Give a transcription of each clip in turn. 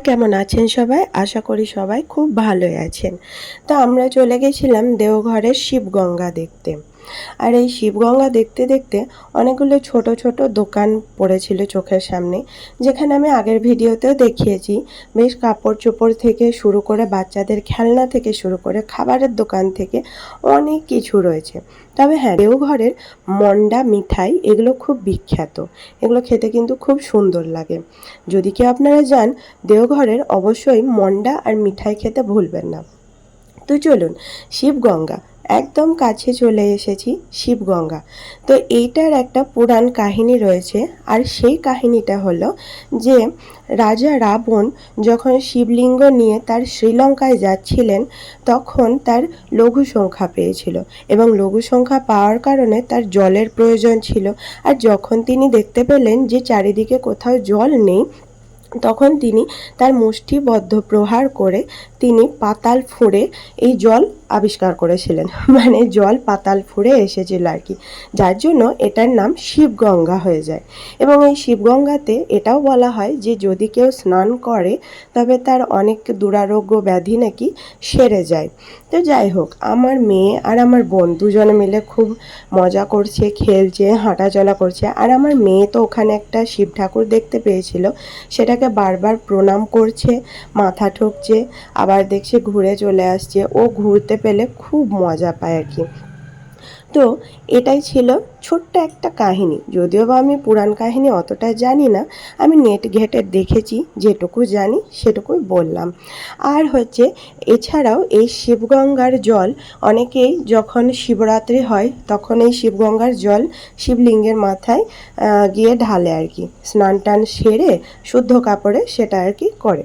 কেমন আছেন সবাই? আশা করি সবাই খুব ভালোই আছেন। তো আমরা চলে গেছিলাম দেওঘরের শিবগঙ্গা দেখতে। আর এই শিবগঙ্গা দেখতে দেখতে অনেকগুলো ছোট ছোট দোকান পড়েছিল চোখের সামনে, যেখানে আমি আগের ভিডিওতেও দেখিয়েছি। বেশ কাপড় চোপড় থেকে শুরু করে বাচ্চাদের খেলনা থেকে শুরু করে খাবারের দোকান থেকে অনেক কিছু রয়েছে। তবে হ্যাঁ দেওঘরের মন্ডা মিঠাই এগুলো খুব বিখ্যাত। এগুলো খেতে কিন্তু খুব সুন্দর লাগে। যদি কেউ আপনারা যান দেওঘরের, অবশ্যই মন্ডা আর মিঠাই খেতে ভুলবেন না। তো চলুন, শিবগঙ্গা। একদম কাছে চলে এসেছি শিবগঙ্গা। তো এইটার একটা পুরাণ কাহিনী রয়েছে, আর সেই কাহিনীটা হলো যে রাজা রাবণ যখন শিবলিঙ্গ নিয়ে তার শ্রীলঙ্কায় যাচ্ছিলেন, তখন তার লঘু সংখ্যা পেয়েছিল এবং লঘু সংখ্যা পাওয়ার কারণে তার জলের প্রয়োজন ছিল। আর যখন তিনি দেখতে পেলেন যে চারিদিকে কোথাও জল নেই, তখন তিনি তার মুষ্টিবদ্ধ প্রহার করে তিনি পাতাল ফুঁড়ে এই জল আবিষ্কার করেছিলেন। মানে জল পাতাল ফুঁড়ে এসেছিল আর কি। যার জন্য এটার নাম শিবগঙ্গা হয়ে যায়। এবং এই শিবগঙ্গাতে এটাও বলা হয় যে, যদি কেউ স্নান করে, তবে তার অনেক দুরারোগ্য ব্যাধি নাকি সেরে যায়। তো যাই হোক, আমার মেয়ে আর আমার বোন দুজনে মিলে খুব মজা করছে, খেলছে, হাঁটাচলা করছে। আর আমার মেয়ে তো ওখানে একটা শিব ঠাকুর দেখতে পেয়েছিল। সেটাকে বারবার প্রণাম করছে, মাথা ঠুকছে, আবার দেখছে ঘুরে চলে আসছে। ও ঘুরতে পেলে খুব মজা পায় আর কি। তো এটাই ছিল ছোট্ট একটা কাহিনী। যদিও বা আমি পুরাণ কাহিনী অতটা জানি না, আমি নেট ঘেটে দেখেছি, যেটুকু জানি সেটুকুই বললাম। আর হচ্ছে, এছাড়াও এই শিবগঙ্গার জল, অনেকেই যখন শিবরাত্রি হয়, তখন এই শিবগঙ্গার জল শিবলিঙ্গের মাথায় গিয়ে ঢালে আর কি। স্নান টান সেরে শুদ্ধ কাপড়ে সেটা আর কি করে।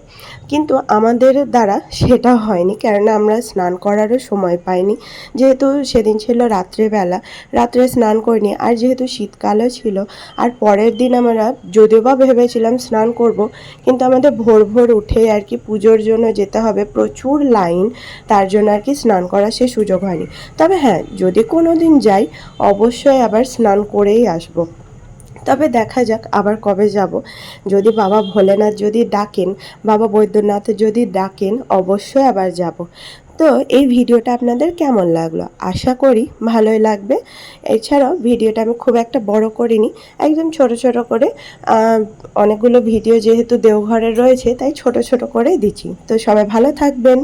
কিন্তু আমাদের দ্বারা সেটা হয়নি, কেননা আমরা স্নান করারও সময় পাইনি। যেহেতু সেদিন ছিল রাত্রেবেলা, রাত্রে স্নান করিনি আর যেহেতু শীতকালও ছিল, আর পরের দিন আমরা যদিও বা ভেবেছিলাম স্নান করব, কিন্তু আমাদের ভোর ভোর উঠে আর কি পুজোর জন্য যেতে হবে, প্রচুর লাইন, তার জন্য আর কি স্নান করার সে সুযোগ হয়নি। তবে হ্যাঁ যদি কোনো দিন যাই, অবশ্যই আবার স্নান করেই আসব। তবে দেখা যাক আবার কবে যাব। যদি বাবা ভোলেনাথ যদি ডাকেন, বাবা বৈদ্যনাথ যদি ডাকেন, অবশ্যই আবার যাব। তো এই ভিডিওটা আপনাদের কেমন লাগল? আশা করি ভালোই লাগবে। এছাড়াও ভিডিওটা আমি খুব একটা বড় করিনি, একদম ছোট ছোট করে। অনেকগুলো ভিডিও যেহেতু দেওঘরে রয়েছে, তাই ছোট ছোট করে দিচ্ছি। তো সবাই ভালো থাকবেন।